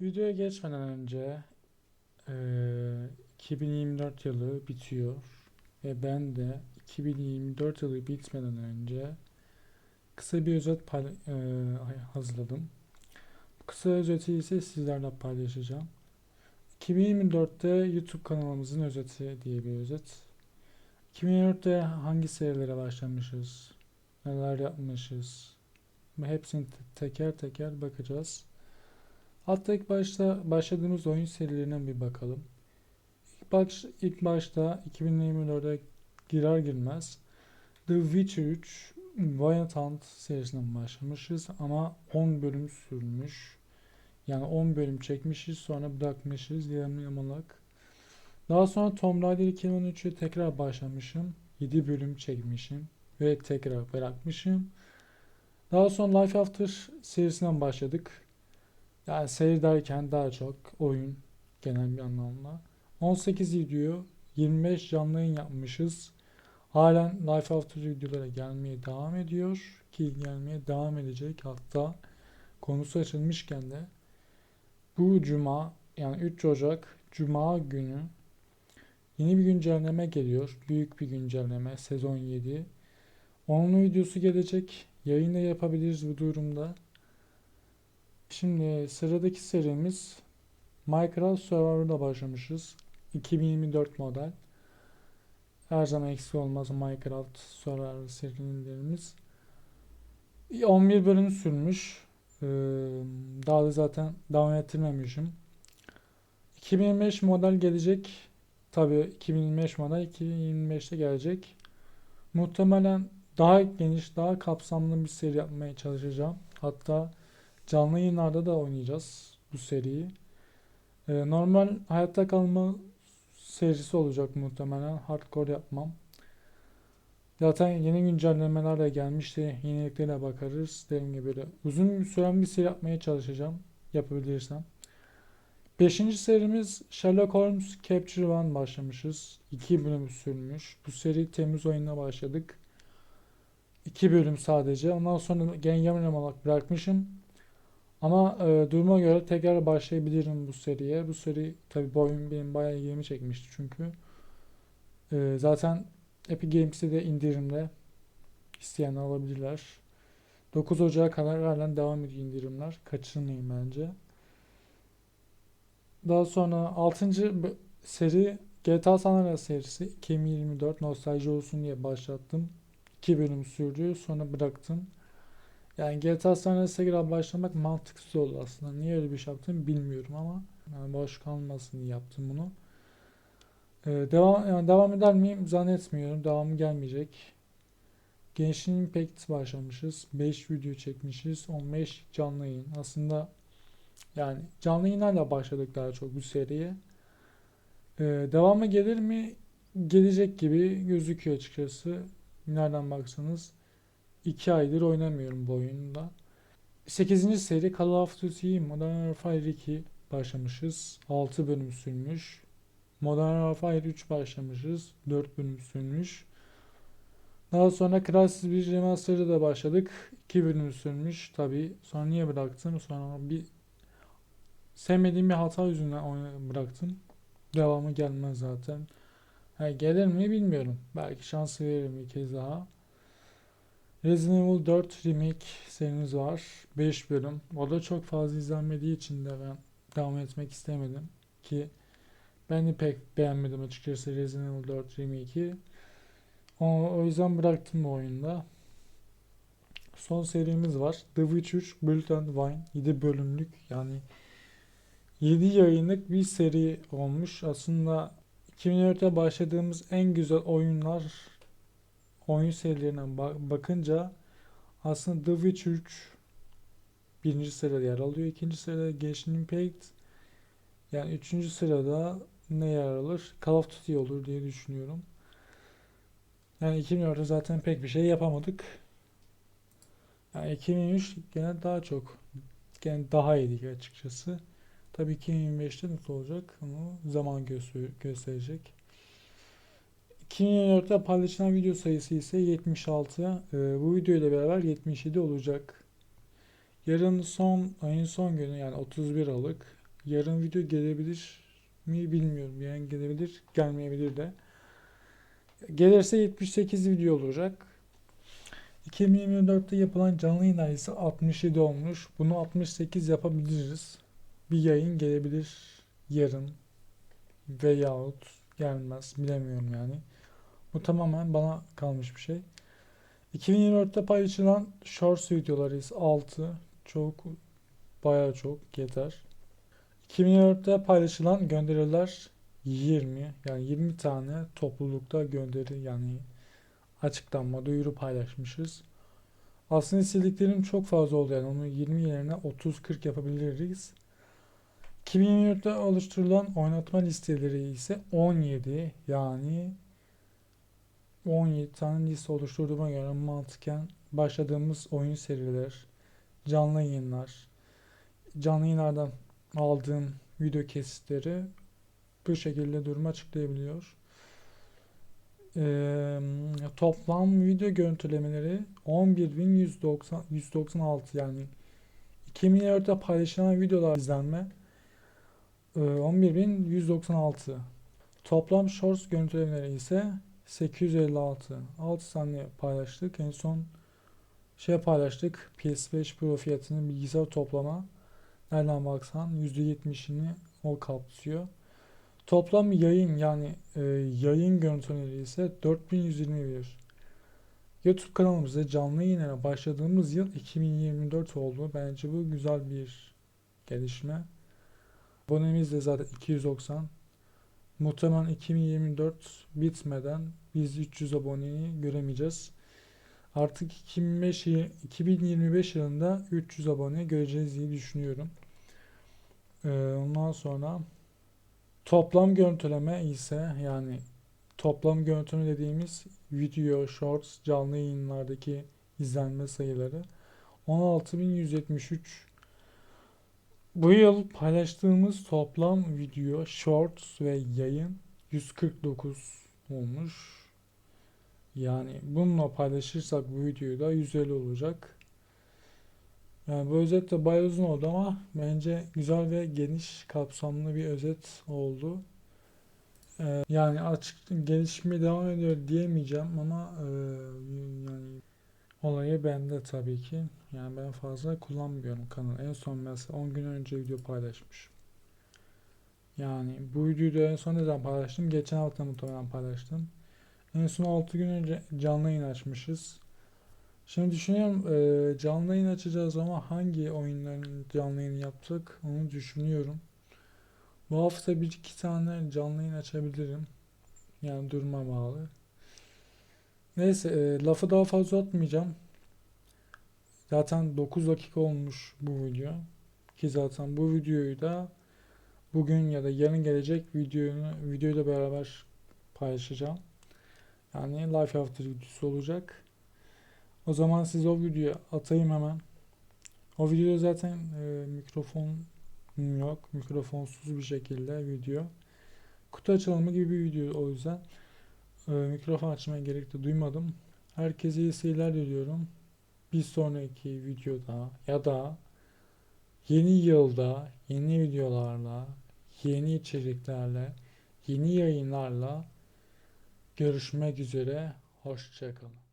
Videoya geçmeden önce eee, 2024 yılı bitiyor ve ben de 2024 yılı bitmeden önce kısa bir özet eee, hazırladım. Bu kısa özeti ise sizlerle paylaşacağım. 2024'te YouTube kanalımızın özeti diye bir özet. 2024'te hangi serilere başlamışız, neler yapmışız, hepsini te- teker teker bakacağız. Hatta ilk başta başladığımız oyun serilerine bir bakalım. İlk, baş, ilk başta 2024'e girer girmez The Witcher 3 Valiant Hunt serisinden başlamışız ama 10 bölüm sürmüş. Yani 10 bölüm çekmişiz sonra bırakmışız yarım yamalak. Daha sonra Tomb Raider 2013'e tekrar başlamışım. 7 bölüm çekmişim ve tekrar bırakmışım. Daha sonra Life After serisinden başladık. Yani seyir derken daha çok oyun genel bir anlamda. 18 video, 25 canlı yayın yapmışız. Halen Life After videolara gelmeye devam ediyor ki gelmeye devam edecek. Hatta konusu açılmışken de bu cuma yani 3 Ocak cuma günü yeni bir güncelleme geliyor. Büyük bir güncelleme sezon 7. Onun videosu gelecek. Yayın da yapabiliriz bu durumda. Şimdi sıradaki serimiz Minecraft Survivor'da başlamışız. 2024 model. Her zaman eksik olmaz Minecraft Survivor serilerimiz. 11 bölüm sürmüş. Ee, Daha da zaten devam ettirmemişim. 2025 model gelecek. Tabii 2025 model 2025'te gelecek. Muhtemelen daha geniş, daha kapsamlı bir seri yapmaya çalışacağım. Hatta Canlı yayınlarda da oynayacağız bu seriyi. Ee, normal hayatta kalma serisi olacak muhtemelen. Hardcore yapmam. Zaten yeni güncellemeler de gelmişti. Yeniliklere bakarız. Dediğim gibi böyle uzun süren bir seri yapmaya çalışacağım. Yapabilirsem. Beşinci serimiz Sherlock Holmes Capture One başlamışız. İki bölüm sürmüş. Bu seri Temmuz ayında başladık. İki bölüm sadece. Ondan sonra gen yarım olarak bırakmışım. Ama e, duruma göre tekrar başlayabilirim bu seriye. Bu seri tabii bu oyun benim bayağı ilgimi çekmişti çünkü. E, zaten Epic Games'te de indirimde isteyen alabilirler. 9 Ocak'a kadar halen devam ediyor indirimler. Kaçırmayın bence. Daha sonra 6. seri GTA San Andreas serisi 2024 nostalji olsun diye başlattım. 2 bölüm sürdü sonra bıraktım. Yani GTA San Andreas'a göre başlamak mantıksız oldu aslında. Niye öyle bir şey yaptım bilmiyorum ama yani boş kalmasın diye yaptım bunu. Ee, devam yani devam eder miyim zannetmiyorum. Devamı gelmeyecek. Genshin Impact başlamışız. 5 video çekmişiz. 15 canlı yayın. Aslında yani canlı yayınlarla başladık daha çok bu seriye. Ee, devamı gelir mi? Gelecek gibi gözüküyor açıkçası. Nereden baksanız. 2 aydır oynamıyorum bu oyunda. 8. seri Call of Duty Modern Warfare 2 başlamışız. 6 bölüm sürmüş. Modern Warfare 3 başlamışız. 4 bölüm sürmüş. Daha sonra Crysis 1 Remaster'da da başladık. 2 bölüm sürmüş. Tabi sonra niye bıraktım? Sonra bir sevmediğim bir hata yüzünden bıraktım. Devamı gelmez zaten. Ha, gelir mi bilmiyorum. Belki şans veririm bir kez daha. Resident Evil 4 Remake serimiz var. 5 bölüm. O da çok fazla izlenmediği için de ben devam etmek istemedim. Ki ben de pek beğenmedim açıkçası Resident Evil 4 Remake'i. O, o yüzden bıraktım bu oyunda. Son serimiz var. The Witcher 3 Blood and Wine. 7 bölümlük yani 7 yayınlık bir seri olmuş. Aslında 2004'te başladığımız en güzel oyunlar oyun serilerine ba- bakınca aslında The Witcher 3 birinci sırada yer alıyor. İkinci sırada Genshin Impact yani üçüncü sırada ne yer alır? Call of Duty olur diye düşünüyorum. Yani 2004'te zaten pek bir şey yapamadık. Yani 2003 gene daha çok gene daha iyiydik açıkçası. Tabii 2025'te nasıl olacak onu zaman göster- gösterecek. 2024'te paylaşılan video sayısı ise 76. Ee, bu video ile beraber 77 olacak. Yarın son ayın son günü yani 31 Aralık Yarın video gelebilir mi bilmiyorum. Yani gelebilir, gelmeyebilir de. Gelirse 78 video olacak. 2024'te yapılan canlı yayın sayısı 67 olmuş. Bunu 68 yapabiliriz. Bir yayın gelebilir yarın veyahut gelmez. Bilemiyorum yani. Bu tamamen bana kalmış bir şey. 2024'te paylaşılan Shorts videoları ise 6. Çok bayağı çok yeter. 2024'te paylaşılan gönderiler 20. Yani 20 tane toplulukta gönderi yani açıklanma, duyuru paylaşmışız. Aslında istediklerim çok fazla oldu yani onu 20 yerine 30-40 yapabiliriz. 2024'te oluşturulan oynatma listeleri ise 17 yani 17 tane liste oluşturduğuma göre mantıken başladığımız oyun seriler, canlı yayınlar, canlı yayınlardan aldığım video kesitleri bu şekilde durumu açıklayabiliyor. Ee, toplam video görüntülemeleri 11.190 196 yani 2024'te paylaşılan videolar izlenme e, 11.196 toplam shorts görüntülemeleri ise 856 6 saniye paylaştık en son şey paylaştık PS5 Pro fiyatının bilgisayar toplama nereden baksan %70'ini o kapsıyor Toplam yayın yani e, yayın görüntüleri ise 4121. YouTube kanalımızda canlı yayınlara başladığımız yıl 2024 oldu. Bence bu güzel bir gelişme. Abonemiz de zaten 290. Muhtemelen 2024 bitmeden biz 300 aboneyi göremeyeceğiz. Artık 2005, 2025 yılında 300 abone göreceğiz diye düşünüyorum. Ee, ondan sonra Toplam görüntüleme ise yani toplam görüntüleme dediğimiz video, shorts, canlı yayınlardaki izlenme sayıları 16.173 bu yıl paylaştığımız toplam video, shorts ve yayın 149 olmuş. Yani bununla paylaşırsak bu videoyu da 150 olacak. Yani bu özet de bayağı uzun oldu ama bence güzel ve geniş kapsamlı bir özet oldu. Ee, yani açık gelişmeye devam ediyor diyemeyeceğim ama e, yani olayı bende tabii ki. Yani ben fazla kullanmıyorum kanalı. En son mesela 10 gün önce video paylaşmış. Yani bu videoyu da en son ne zaman paylaştım? Geçen hafta muhtemelen paylaştım. En son 6 gün önce canlı yayın açmışız. Şimdi düşünüyorum e, canlı yayın açacağız ama hangi oyunların canlı yayını yaptık onu düşünüyorum. Bu hafta bir iki tane canlı yayın açabilirim. Yani duruma bağlı. Neyse e, lafı daha fazla atmayacağım. Zaten 9 dakika olmuş bu video. Ki zaten bu videoyu da bugün ya da yarın gelecek videoyu videoyla beraber paylaşacağım. Yani life after videosu olacak. O zaman size o videoyu atayım hemen. O videoda zaten e, mikrofon yok. Mikrofonsuz bir şekilde video. Kutu açılımı gibi bir video o yüzden. E, mikrofon açmaya gerek de duymadım. Herkese iyi seyirler diliyorum. Bir sonraki videoda ya da yeni yılda yeni videolarla, yeni içeriklerle, yeni yayınlarla görüşmek üzere. Hoşçakalın.